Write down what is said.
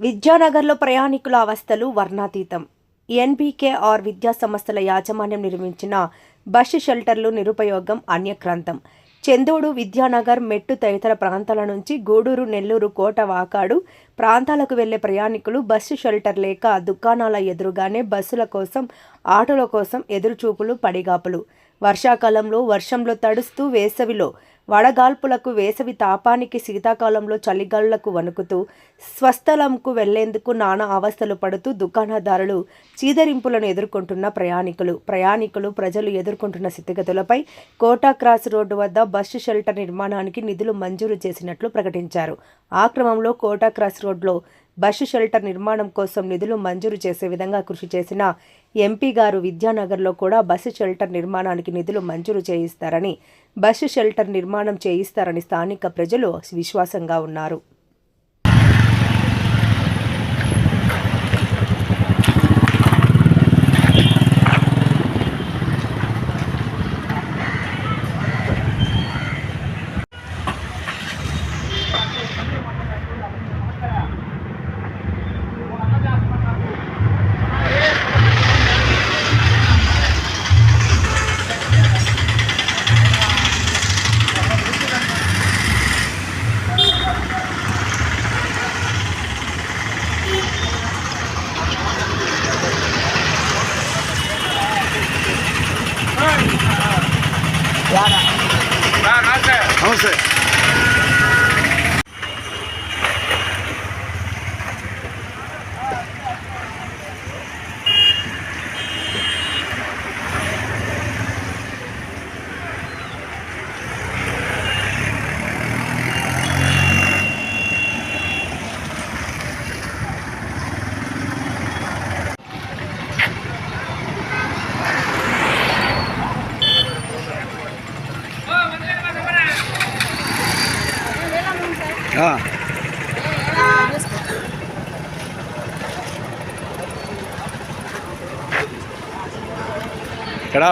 విద్యానగర్లో ప్రయాణికుల అవస్థలు వర్ణాతీతం. ఎన్బీకేఆర్ విద్యా సంస్థల యాజమాన్యం నిర్మించిన బస్సు షెల్టర్లు నిరుపయోగం అన్యక్రాంతం. చందోడు విద్యానగర్ మెట్టు తదితర ప్రాంతాల నుంచి గూడూరు నెల్లూరు కోట వాకాడు ప్రాంతాలకు వెళ్ళే ప్రయాణికులు బస్సు షెల్టర్ లేక దుకాణాల ఎదురుగానే బస్సుల కోసం ఆటోల కోసం ఎదురుచూపులు పడిగాపులు. వర్షాకాలంలో వర్షంలో తడుస్తూ వేసవిలో వడగాల్పులకు వేసవి తాపానికి శీతాకాలంలో చలిగాళ్ళకు వణుకుతూ స్వస్థలంకు వెళ్ళేందుకు నానా అవస్థలు పడుతూ దుకాణదారులు చీదరింపులను ఎదుర్కొంటున్న ప్రయాణికులు. ప్రయాణికులు ప్రజలు ఎదుర్కొంటున్న స్థితిగతులపై కోటా క్రాస్ రోడ్డు వద్ద బస్సు షెల్టర్ నిర్మాణానికి నిధులు మంజూరు చేసినట్లు ప్రకటించారు. ఆ క్రమంలో కోటా క్రాస్ రోడ్లో బస్సు షెల్టర్ నిర్మాణం కోసం నిధులు మంజూరు చేసే విధంగా కృషి చేసిన ఎంపీ గారు విద్యానగర్లో కూడా బస్సు షెల్టర్ నిర్మాణానికి నిధులు మంజూరు చేయిస్తారని బస్సు షెల్టర్ నిర్మాణం చేయిస్తారని స్థానిక ప్రజలు విశ్వాసంగా ఉన్నారు. అవును సార్ ఇక్కడ